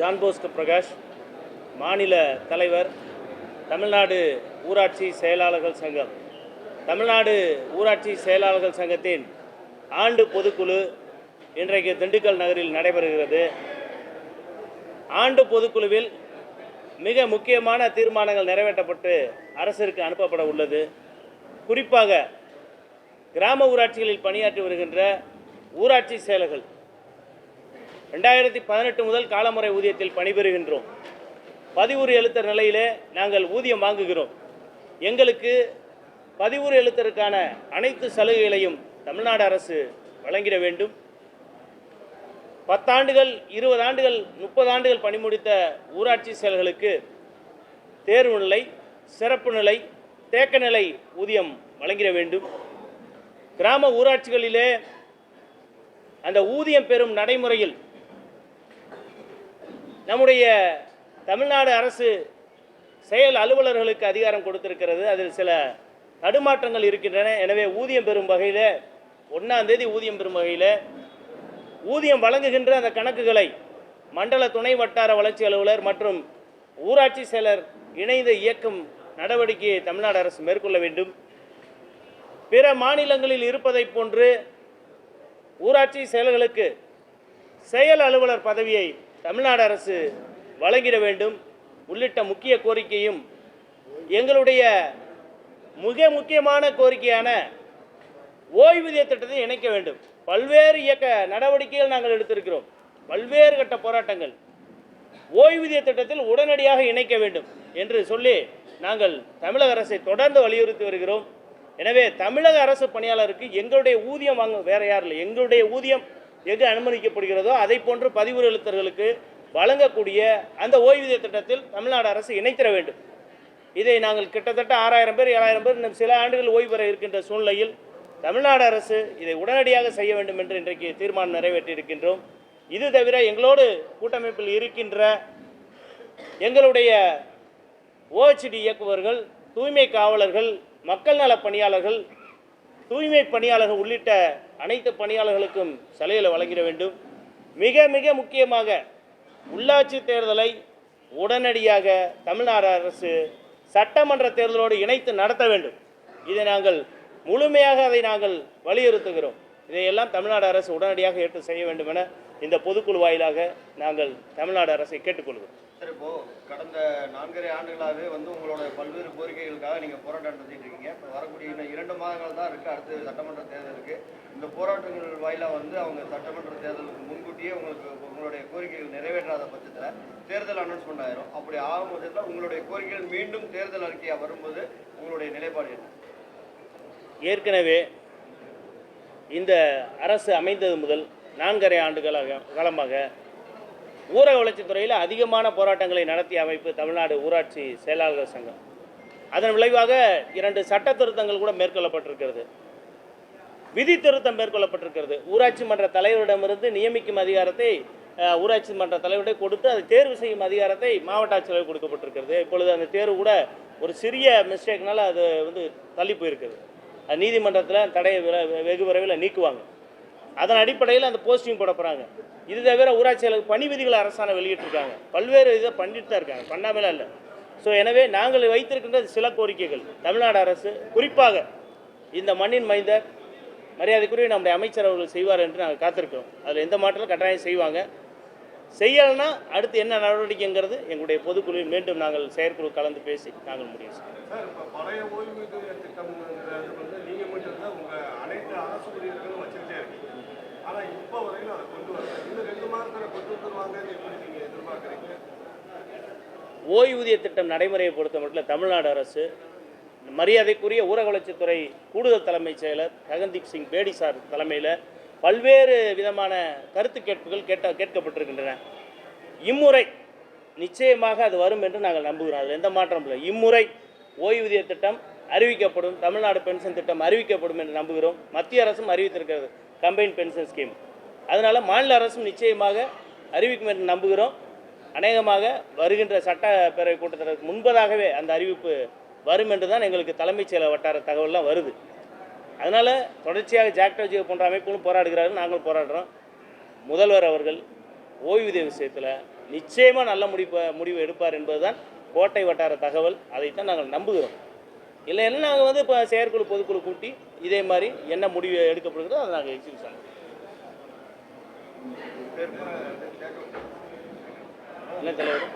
John Bosco Prakash மாநில தலைவர் தமிழ்நாடு ஊராட்சி செயலாளர்கள் சங்கம். தமிழ்நாடு ஊராட்சி செயலாளர்கள் சங்கத்தின் ஆண்டு பொதுக்குழு இன்றைக்கு திண்டுக்கல் நகரில் நடைபெறுகிறது. ஆண்டு பொதுக்குழுவில் மிக முக்கியமான தீர்மானங்கள் நிறைவேற்றப்பட்டு அரசிற்கு அனுப்பப்பட உள்ளது. குறிப்பாக கிராம ஊராட்சிகளில் பணியாற்றி வருகின்ற ஊராட்சி செயலர்கள் ரெண்டாயிரத்தி பதினெட்டு முதல் காலமுறை ஊதியத்தில் பணிபெறுகின்றோம் பதிவுறு எழுத்தர் நிலையிலே நாங்கள் ஊதியம் வாங்குகிறோம். எங்களுக்கு பதிவுறு எழுத்தருக்கான அனைத்து சலுகைகளையும் தமிழ்நாடு அரசு வழங்கிட வேண்டும். பத்தாண்டுகள் இருபது ஆண்டுகள் முப்பது ஆண்டுகள் பணி முடித்த ஊராட்சி செயல்களுக்கு தேர்வு நிலை சிறப்பு நிலை தேக்க நிலை ஊதியம் வழங்கிட வேண்டும். கிராம ஊராட்சிகளிலே அந்த ஊதியம் பெறும் நடைமுறையில் நம்முடைய தமிழ்நாடு அரசு செயல் அலுவலர்களுக்கு அதிகாரம் கொடுத்திருக்கிறது. அதில் சில தடுமாற்றங்கள் இருக்கின்றன. எனவே ஊதியம் பெறும் வகையில் ஒன்றாம் தேதி ஊதியம் பெறும் வகையில் ஊதியம் வழங்குகின்ற அந்த கணக்குகளை மண்டல துணை வட்டார வளர்ச்சி அலுவலர் மற்றும் ஊராட்சி செயலர் இணைந்து இயக்கும் நடவடிக்கையை தமிழ்நாடு அரசு மேற்கொள்ள வேண்டும். பிற மாநிலங்களில் இருப்பதைப் போன்று ஊராட்சி செயலர்களுக்கு செயல் அலுவலர் பதவியை தமிழ்நாடு அரசு வழங்கிட வேண்டும். உள்ளிட்ட முக்கிய கோரிக்கையும் எங்களுடைய மிக முக்கியமான கோரிக்கையான ஓய்வூதிய திட்டத்தை இணைக்க வேண்டும். பல்வேறு இயக்க நடவடிக்கைகள் நாங்கள் எடுத்திருக்கிறோம். பல்வேறு கட்ட போராட்டங்கள். ஓய்வூதிய திட்டத்தில் உடனடியாக இணைக்க வேண்டும் என்று சொல்லி நாங்கள் தமிழக அரசை தொடர்ந்து வலியுறுத்தி வருகிறோம். எனவே தமிழக அரசு பணியாளருக்கு எங்களுடைய ஊதியம் வாங்க வேற யாரும் இல்லை. எங்களுடைய ஊதியம் எது அனுமதிக்கப்படுகிறதோ அதை போன்று பதிவு எழுத்தர்களுக்கு வழங்கக்கூடிய அந்த ஓய்வூதிய திட்டத்தில் தமிழ்நாடு அரசு இணைத்திட வேண்டும். இதை நாங்கள் கிட்டத்தட்ட ஆறாயிரம் பேர் ஏழாயிரம் பேர் இன்னும் சில ஆண்டுகள் ஓய்வு பெற இருக்கின்ற சூழ்நிலையில் தமிழ்நாடு அரசு இதை உடனடியாக செய்ய வேண்டும் என்று இன்றைக்கு தீர்மானம் நிறைவேற்றியிருக்கின்றோம் இது தவிர எங்களோடு கூட்டமைப்பில் இருக்கின்ற எங்களுடைய ஓஹெச்டி இயக்குபவர்கள் தூய்மை காவலர்கள் மக்கள் நல பணியாளர்கள் தூய்மை பணியாளர்கள் உள்ளிட்ட அனைத்து பணியாளர்களுக்கும் சலுகைகளை வழங்கிட வேண்டும். மிக மிக முக்கியமாக உள்ளாட்சி தேர்தலை உடனடியாக தமிழ்நாடு அரசு சட்டமன்ற தேர்தலோடு இணைத்து நடத்த வேண்டும். இதை நாங்கள் முழுமையாக அதை நாங்கள் வலியுறுத்துகிறோம். இதையெல்லாம் தமிழ்நாடு அரசு உடனடியாக ஏற்று செய்ய வேண்டும் என இந்த பொதுக்குழு வாயிலாக நாங்கள் தமிழ்நாடு அரசை கேட்டுக்கொள்கிறோம். சார் இப்போ கடந்த நான்கரை ஆண்டுகளாகவே வந்து உங்களோட பல்வேறு கோரிக்கைகளுக்காக நீங்கள் போராட்டம் நடத்திட்டு இருக்கீங்க. இப்போ வரக்கூடிய இன்னும் இரண்டு மாதங்கள் தான் இருக்குது அடுத்து சட்டமன்ற தேர்தல் இருக்குது இந்த போராட்டங்கள் வாயிலாக வந்து அவங்க சட்டமன்ற தேர்தலுக்கு முன்கூட்டியே உங்களுக்கு உங்களுடைய கோரிக்கைகள் நிறைவேற்றாத பட்சத்தில் தேர்தல் அனௌன்ஸ்மெண்ட் ஆயிரும். அப்படி ஆகும் பட்சத்தில் உங்களுடைய கோரிக்கைகள் மீண்டும் தேர்தல் அறிக்கையாக வரும்போது உங்களுடைய நிலைப்பாடு என்ன? ஏற்கனவே இந்த அரசு அமைந்தது முதல் நான்கரை ஆண்டுகளாக காலமாக ஊரக வளர்ச்சித்துறையில் அதிகமான போராட்டங்களை நடத்திய அமைப்பு தமிழ்நாடு ஊராட்சி செயலாளர்கள் சங்கம். அதன் விளைவாக இரண்டு சட்ட திருத்தங்கள் கூட மேற்கொள்ளப்பட்டிருக்கிறது. விதி திருத்தம் மேற்கொள்ளப்பட்டிருக்கிறது. ஊராட்சி மன்ற தலைவரிடமிருந்து நியமிக்கும் அதிகாரத்தை ஊராட்சி மன்ற தலைவரிடம் கொடுத்து அதை தேர்வு செய்யும் அதிகாரத்தை மாவட்ட ஆட்சியர் கொடுக்கப்பட்டிருக்கிறது. இப்பொழுது அந்த தேர்வு கூட ஒரு சிறிய மிஸ்டேக்னால அது வந்து தள்ளி போயிருக்குது. அது நீதிமன்றத்தில் தடையை வெகு விரைவில் நீக்குவாங்க. அதன் அடிப்படையில் அந்த போஸ்டிங் போட போகிறாங்க இது தவிர ஊராட்சியாளருக்கு பணி விதிகளை அரசாணை வெளியிட்டிருக்காங்க. பல்வேறு இதை பண்ணிட்டு தான் இருக்காங்க. பண்ணாமலாம் இல்லை ஸோ எனவே நாங்கள் வைத்திருக்கின்ற சில கோரிக்கைகள். தமிழ்நாடு அரசு குறிப்பாக இந்த மண்ணின் மைந்தர் மரியாதைக்குரிய நம்முடைய அமைச்சர் அவர்கள் செய்வார் என்று நாங்கள் காத்திருக்கிறோம். அதில் எந்த மாற்றலும் கட்டாயம் செய்வாங்க. செய்யலைன்னா அடுத்து என்ன நடவடிக்கைங்கிறது எங்களுடைய பொதுக்குழுவில் மீண்டும் நாங்கள் செயற்குழு கலந்து பேசி நாங்கள் முடிவு செய்வோம் சார் இப்போ பழைய ஓய்வூதிய திட்டம்ங்கிறது வந்து நீங்கள் மட்டும் தான் உங்கள் அனைத்து அரசு ஊழியர்களும் வச்சுக்கிட்டே இருக்கீங்க ஆனால் இப்போ வரையிலும் அதை கொண்டு வரல இன்னும் ரெண்டு மாதத்தில் கொண்டு வந்துருவாங்கன்னு எப்படி நீங்கள் எதிர்பார்க்குறீங்க ஓய்வூதிய திட்டம் நடைமுறையை பொறுத்த மட்டும் தமிழ்நாடு அரசு மரியாதைக்குரிய ஊரக வளர்ச்சித்துறை கூடுதல் தலைமைச் செயலர் ககன்தீப் சிங் பேடி சார் தலைமையில் பல்வேறு விதமான கருத்து கேட்புகள் கேட்ட கேட்கப்பட்டிருக்கின்றன. இம்முறை நிச்சயமாக அது வரும் என்று நாங்கள் நம்புகிறோம். அதில் எந்த மாற்றம் இல்லை. இம்முறை ஓய்வூதிய திட்டம் அறிவிக்கப்படும் தமிழ்நாடு பென்ஷன் திட்டம் அறிவிக்கப்படும் என்று நம்புகிறோம். மத்திய அரசும் அறிவித்திருக்கிறது கம்பைன் பென்ஷன் ஸ்கீம். அதனால் மாநில அரசும் நிச்சயமாக அறிவிக்கும் என்று நம்புகிறோம். அநேகமாக வருகின்ற சட்டப்பேரவை கூட்டத்தொடருக்கு முன்பதாகவே அந்த அறிவிப்பு வரும் என்று தான் எங்களுக்கு தலைமைச் செயல வட்டார தகவல்லாம் வருது. அதனால் தொடர்ச்சியாக ஜாக்டோஜியோ போன்ற அமைப்புகளும் போராடுகிறார்கள். நாங்கள் போராடுறோம். முதல்வர் அவர்கள் ஓய்வூதிய விஷயத்தில் நிச்சயமாக நல்ல முடிப்ப முடிவு எடுப்பார் என்பதுதான் கோட்டை வட்டார தகவல். அதைத்தான் நாங்கள் நம்புகிறோம். இல்லைன்னா நாங்கள் வந்து இப்போ செயற்குழு பொதுக்குழு கூட்டி இதே மாதிரி என்ன முடிவு எடுக்கப்படுகிறதோ அதை நாங்கள் எக்ஸிக்யூஷன் பண்ணுறோம் என்ன தலைவர்?